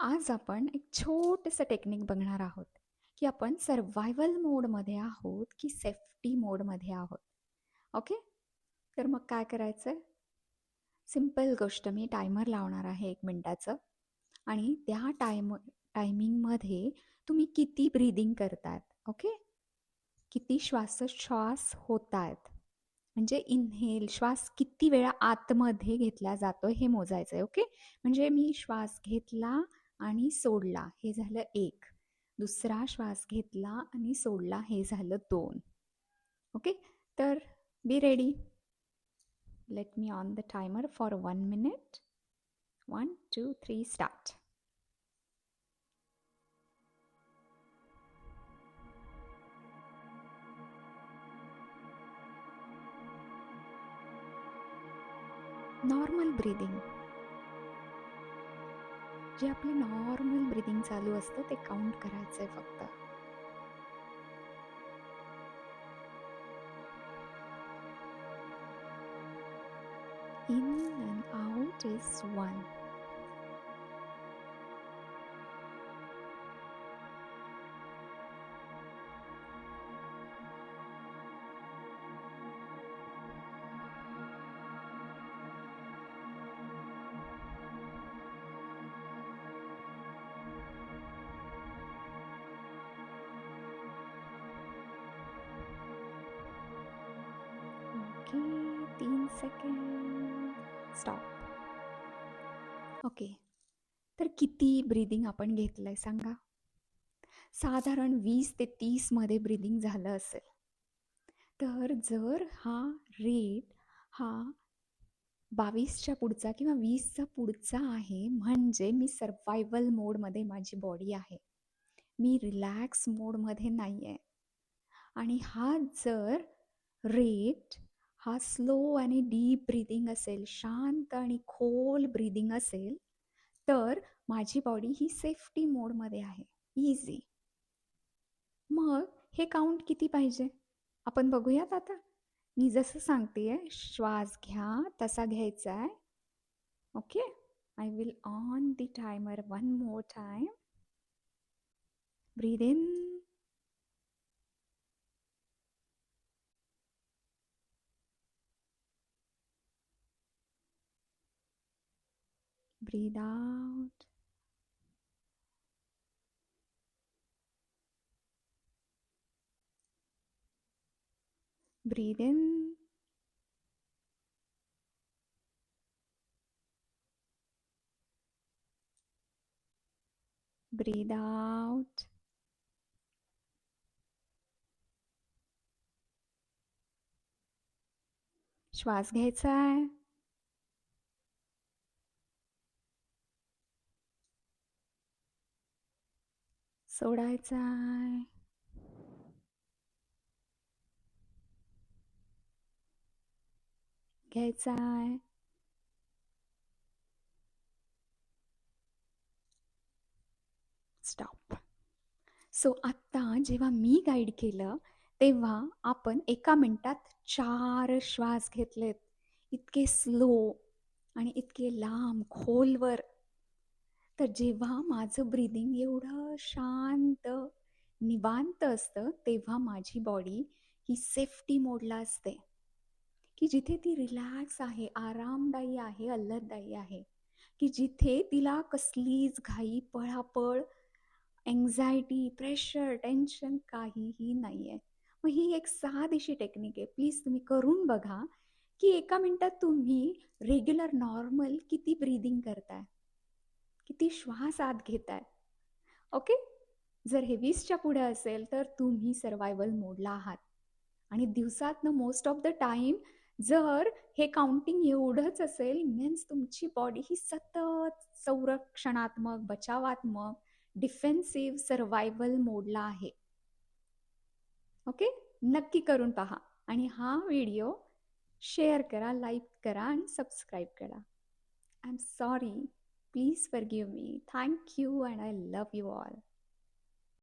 आज आपण एक छोटंसं टेक्निक बघणार आहोत की आपण सर्व्हायवल मोडमध्ये आहोत की सेफ्टी मोडमध्ये आहोत. ओके तर मग काय करायचं? आहे सिंपल गोष्ट मी टायमर लावणार आहे एक मिनटाचं. आणि त्या टायम टायमिंगमध्ये तुम्ही किती ब्रीदिंग करतात. ओके किती श्वासोच्छ्वास होत आहेत म्हणजे इनहेल श्वास किती वेळा आतमध्ये घेतला जातो हे मोजायचं आहे ओके म्हणजे मी श्वास घेतला आणि सोडला. हे झालं एक. दुसरा श्वास घेतला आणि सोडला. हे झालं दोन. ओके तर be ready let me on the timer for one minute one two three start normal breathing जे आपले नॉर्मल ब्रिदिंग चालू असतं ते काउंट करायचं आहे फक्त. In and out is one तीन सेकंड. स्टॉप ओके तर किती ब्रीदिंग आपण घेतलं आहे सांगा? साधारण वीस ते तीसमध्ये ब्रीदिंग झालं असेल. तर जर हा रेट हा बावीसच्या पुढचा किंवा वीसचा पुढचा आहे म्हणजे मी सर्वायवल मोडमध्ये माझी बॉडी आहे. मी रिलॅक्स मोडमध्ये नाही आहे आणि हा जर रेट हा स्लो आणि डीप ब्रीदिंग असेल शांत आणि खोल ब्रीदिंग असेल तर माझी बॉडी ही सेफ्टी मोडमध्ये आहे. इझी मग हे काउंट किती पाहिजे? आपण बघूयात आता. मी जसं सांगते आहे श्वास घ्या तसा घ्यायचा आहे. Okay I will on the timer one more time breathe in breathe out. Breathe in. Breathe out. श्वास घ्यायचा आहे सोडायचा आहे. घ्यायचा आहे. स्टॉप सो आत्ता जेव्हा मी गाईड केलं तेव्हा आपण एका मिनटात चार श्वास घेतलेत. इतके स्लो आणि इतके लांब खोलवर. तर जेव्हा माझं ब्रिदिंग एवढं शांत निवांत असतं तेव्हा माझी बॉडी ही सेफ्टी मोडला असते. की जिथे ती रिलॅक्स आहे आरामदायी आहे अल्लददायी आहे की जिथे तिला कसलीच घाई पळापळ एन्झायटी प्रेशर टेन्शन काहीही नाही आहे मग ही एक साधीशी टेक्निक आहे. प्लीज तुम्ही करून बघा की एका मिनटात तुम्ही रेग्युलर नॉर्मल किती ब्रीदिंग करताय. किती श्वास आत घेत आहे ओके? जर हे वीसच्या पुढे असेल तर तुम्ही सर्वायवल मोडला आहात. आणि दिवसातनं मोस्ट ऑफ द टाईम जर हे काउंटिंग एवढंच असेल मीन्स तुमची बॉडी ही सतत संरक्षणात्मक बचावात्मक डिफेन्सिव्ह सर्वायवल मोडला आहे. ओके? नक्की करून पहा. आणि हा व्हिडिओ शेअर करा लाईक करा आणि सबस्क्राईब करा. I am sorry Please forgive me. Thank you, and I love you all.